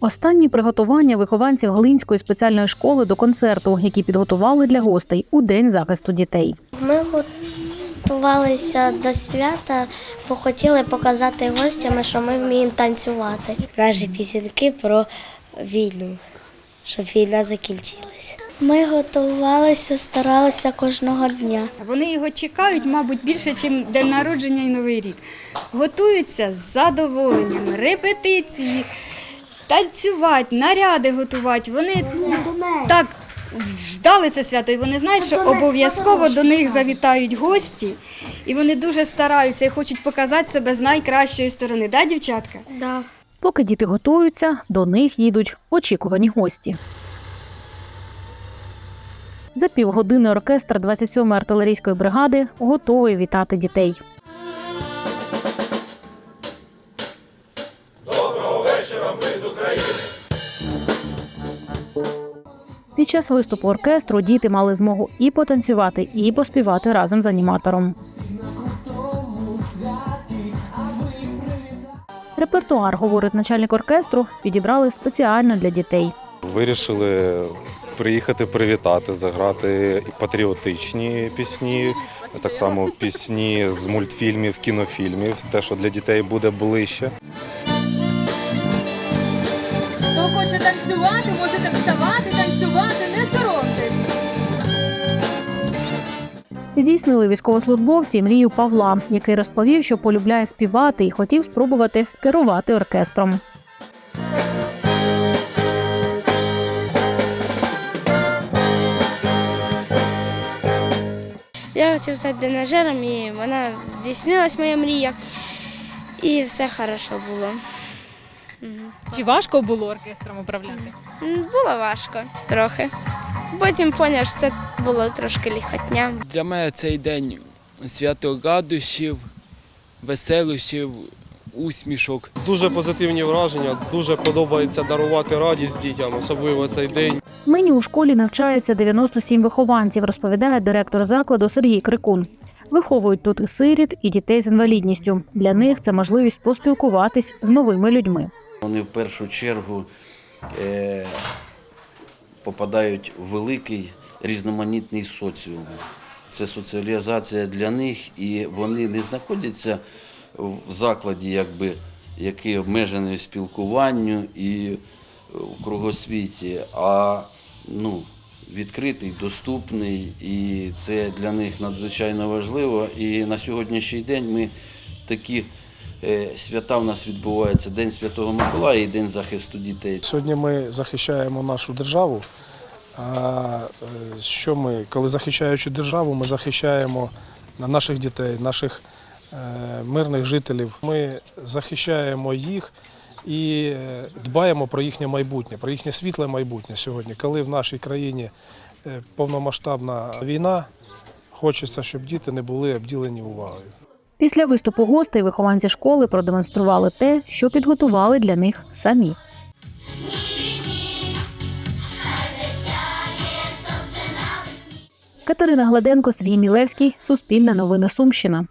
Останні приготування вихованців Глинської спеціальної школи до концерту, які підготували для гостей у день захисту дітей. Ми готувалися до свята, бо хотіли показати гостям, що ми вміємо танцювати. Наші пісеньки про війну, щоб війна закінчилася. Ми готувалися, старалися кожного дня. Вони його чекають, мабуть, більше, ніж день народження і Новий рік. Готуються з задоволенням, репетиції, танцювати, наряди готувати. Вони так ждали це свято, і вони знають, що обов'язково до них завітають гості, і вони дуже стараються і хочуть показати себе з найкращої сторони. Да, дівчатка? Да. Поки діти готуються, до них їдуть очікувані гості. За півгодини оркестр 27-ї артилерійської бригади готовий вітати дітей. Під час виступу оркестру діти мали змогу і потанцювати, і поспівати разом з аніматором. Репертуар, говорить начальник оркестру, підібрали спеціально для дітей. Вирішили приїхати привітати, заграти патріотичні пісні, так само пісні з мультфільмів, кінофільмів, те, що для дітей буде ближче. Хто хоче танцювати, можете Здійснили військовослужбовці мрію Павла, який розповів, що полюбляє співати і хотів спробувати керувати оркестром. Я хотів стати денажером, і вона здійснилась моя мрія. І все хорошо було. Чи важко було оркестром управляти? Було важко трохи. Потім зрозумів, що це було трошки ліхотня. Для мене цей день свято радощів, веселощів, усмішок. Дуже позитивні враження, дуже подобається дарувати радість дітям, особливо цей день. Нині у школі навчається 97 вихованців, розповідає директор закладу Сергій Крикун. Виховують тут і сиріт, і дітей з інвалідністю. Для них це можливість поспілкуватись з новими людьми. Вони в першу чергу е, попадають в великий різноманітний соціум. Це соціалізація для них, і вони не знаходяться в закладі, якби, який обмежений спілкуванню і в кругосвіті, а ну, відкритий, доступний, і це для них надзвичайно важливо. І на сьогоднішній день ми такі е, свята в нас відбуваються День Святого Миколая і День захисту дітей. Сьогодні ми захищаємо нашу державу. А е, що ми, коли захищаючи державу, ми захищаємо наших дітей, наших е, мирних жителів. Ми захищаємо їх і е, дбаємо про їхнє майбутнє, про їхнє світле майбутнє сьогодні. Коли в нашій країні е, повномасштабна війна, хочеться, щоб діти не були обділені увагою. Після виступу гостей вихованці школи продемонстрували те, що підготували для них самі. Катерина Гладенко, Сергій Мілевський, Суспільне новини Сумщина.